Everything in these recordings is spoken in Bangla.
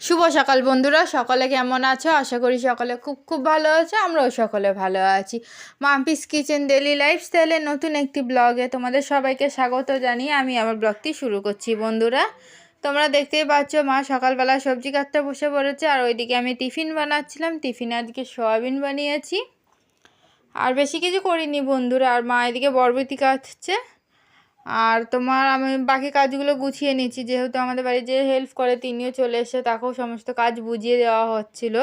শুভ সকাল বন্ধুরা, সকলে কেমন আছো? আশা করি সকলে খুব খুব ভালো আছো, আমরাও সকলে ভালো আছি। মাম্পিস কিচেন ডেলি লাইফস্টাইলের নতুন একটি ব্লগে তোমাদের সবাইকে স্বাগত জানিয়ে আমি আমার ব্লগটি শুরু করছি বন্ধুরা। তোমরা দেখতেই পাচ্ছ, মা সকালবেলা সবজি কাটতে বসে পড়েছে, আর ওইদিকে আমি টিফিন বানাচ্ছিলাম, টিফিনে আজকে সয়াবিন বানিয়েছি। আর বেশি কিছু করিনি বন্ধুরা, আর মা এদিকে বরবতি কাটছে। আর তোমার আমি বাকি কাজগুলো গুছিয়ে নিচ্ছি। যেহেতু আমাদের বাড়ি যে হেল্প করে, তিনিও চলে এসে তাকেও সমস্ত কাজ বুঝিয়ে দেওয়া হচ্ছিল।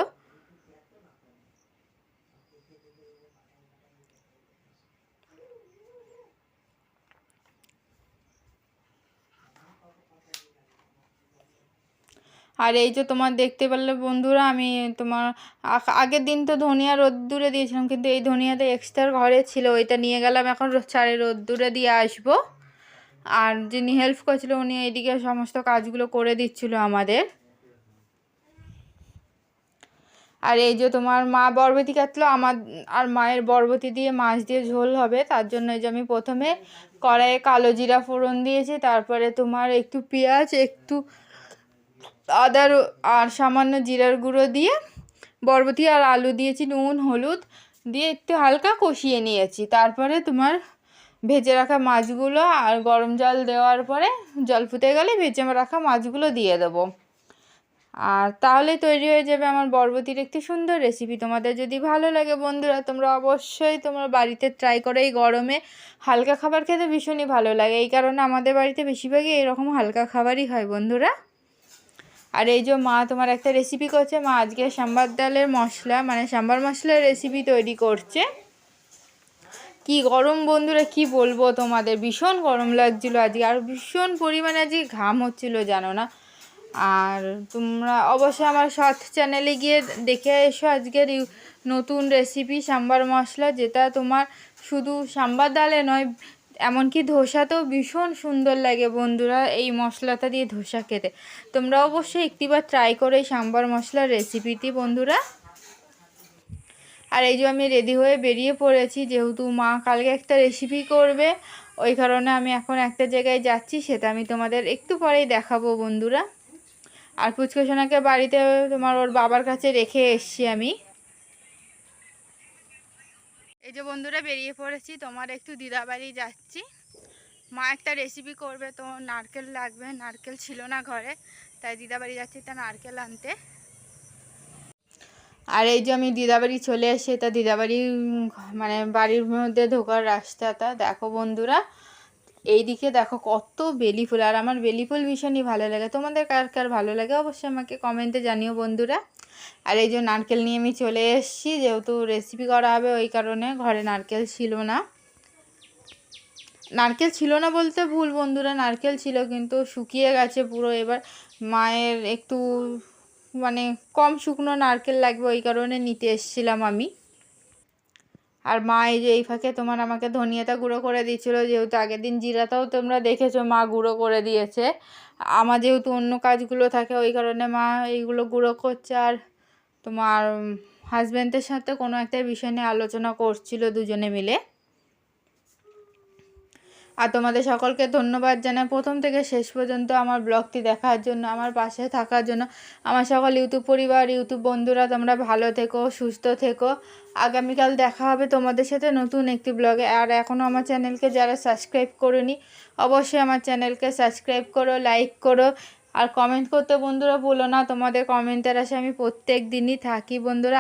আর এই যে তোমার দেখতে পারলে বন্ধুরা, আমি তোমার আগের দিন তো ধনিয়া রোদ্দুরে দিয়েছিলাম, কিন্তু এই ধনিয়াতে এক্সট্রা ঘরে ছিল, ওইটা নিয়ে গেলাম, এখন চারে রোদ্দুরে দিয়ে আসব। আর যিনি হেল্প করছিল উনি এইদিকে সমস্ত কাজগুলো করে দিচ্ছিল আমাদের। আর এই যে তোমার মা বরবতি কাটলো, আমার আর মায়ের বরবতি দিয়ে মাছ দিয়ে ঝোল হবে, তার জন্য এই যে আমি প্রথমে কড়াইয়ে কালো জিরা ফোড়ন দিয়েছি, তারপরে তোমার একটু পেঁয়াজ, একটু আদা র- আর সামান্য জিরার গুঁড়ো দিয়ে বরবটি আর আলু দিয়েছি, নুন, হলুদ দিয়ে একটু হালকা কষিয়ে নিয়েছি, তারপরে তোমার ভেজে রাখা মাছগুলো আর গরম জল দেওয়ার পরে জল ফুটে গেলে ভেজে রাখা মাছগুলো দিয়ে দেবো। আর তাহলে তৈরি হয়ে যাবে আমার বরবতির একটি সুন্দর রেসিপি তোমাদের যদি ভালো লাগে বন্ধুরা, তোমরা অবশ্যই তোমরা বাড়িতে ট্রাই করো। এই গরমে হালকা খাবার খেতে ভীষণই ভালো লাগে। এই কারণে আমাদের বাড়িতে বেশিরভাগই এরকম হালকা খাবারই হয় বন্ধুরা। আর এই যে মা তোমার একটা রেসিপি করছে, মা আজকে সাম্বার ডালের মশলা মানে সাম্বার মশলার রেসিপি তৈরি করছে। কি গরম বন্ধুরা, কি বলব তোমাদের? ভীষণ গরম লাগছিল আজকে, আর ভীষণ পরিমাণে আজকে ঘাম হচ্ছিল, জানো না? আর তোমরা অবশ্যই আমার সাথ চ্যানেলে গিয়ে দেখে এসো আজকের নতুন রেসিপি সাম্বার মশলা, যেটা তোমার শুধু সাম্বার ডালে নয়, এমনকি ধোসাতেও ভীষণ সুন্দর লাগে বন্ধুরা, এই মশলাটা দিয়ে ধোসা খেতে। তোমরা অবশ্যই একটিবার ট্রাই করো এই সাম্বার মশলার রেসিপিটি বন্ধুরা। আর এই যে আমি রেডি হয়ে বেরিয়ে পড়েছি, যেহেতু মা কালকে একটা রেসিপি করবে, ওই কারণে আমি এখন একটা জায়গায় যাচ্ছি, সেটা আমি তোমাদের একটু পরেই দেখাবো বন্ধুরা। আর পুচকু সোনাকে বাড়িতে তোমার ওর বাবার কাছে রেখে এসছি আমি। এই যে বন্ধুরা, বেরিয়ে পড়েছি, তোমার একটু দিদা বাড়ি যাচ্ছি। মা একটা রেসিপি করবে, তো নারকেল লাগবে, নারকেল ছিল না ঘরে, তাই দিদা বাড়ি যাচ্ছি তা নারকেল আনতে। আর এই যে আমি দিদাবাড়ি চলে এসে তা দিদাবাড়ি মানে বাড়ির মধ্যে ঢোকার রাস্তাটা। দেখো বন্ধুরা, এইদিকে দেখো কত বেলি ফুল। আর আমার বেলি ফুল ভীষণই ভালো লাগে। তোমাদের কার কার ভালো লাগে অবশ্যই আমাকে কমেন্টে জানিও বন্ধুরা। আর এই যে নারকেল নিয়ে আমি চলে এসেছি, যেহেতু রেসিপি করা হবে, ওই কারণে ঘরে নারকেল ছিল না। নারকেল ছিল না বলতে ভুল বন্ধুরা, নারকেল ছিল কিন্তু শুকিয়ে গেছে পুরো। এবার মায়ের একটু মানে কম শুকনো নারকেল লাগবে, ওই কারণে নিতে এসেছিলাম আমি। আর মা এই যে এই ফাঁকে তোমার আমাকে ধনিয়াটা গুঁড়ো করে দিয়েছিলো, যেহেতু আগের দিন জিরাটাও তোমরা দেখেছ, মা গুঁড়ো করে দিয়েছে। আমার যেহেতু অন্য কাজগুলো থাকে, ওই কারণে মা এইগুলো গুঁড়ো করছে। আর তোমার হাজব্যান্ডের সাথে কোনো একটা বিষয় নিয়ে আলোচনা করছিল দুজনে মিলে। আর তোমাদের সকলকে ধন্যবাদ জানাই। প্রথম থেকে শেষ পর্যন্ত আমার ব্লগটি দেখার জন্য, আমার পাশে থাকার জন্য। আমার সকল ইউটিউব পরিবার, ইউটিউব বন্ধুরা, তোমরা ভালো থেকো, সুস্থ থেকো। আগামীকাল দেখা হবে তোমাদের সাথে নতুন একটি ব্লগে। আর এখনও আমার চ্যানেলকে যারা সাবস্ক্রাইব করোনি, অবশ্যই আমার চ্যানেলকে সাবস্ক্রাইব করো, লাইক করো। আর কমেন্ট করতে বন্ধুরা ভুলো না, তোমাদের কমেন্টের আসে আমি প্রত্যেক দিনই থাকি বন্ধুরা।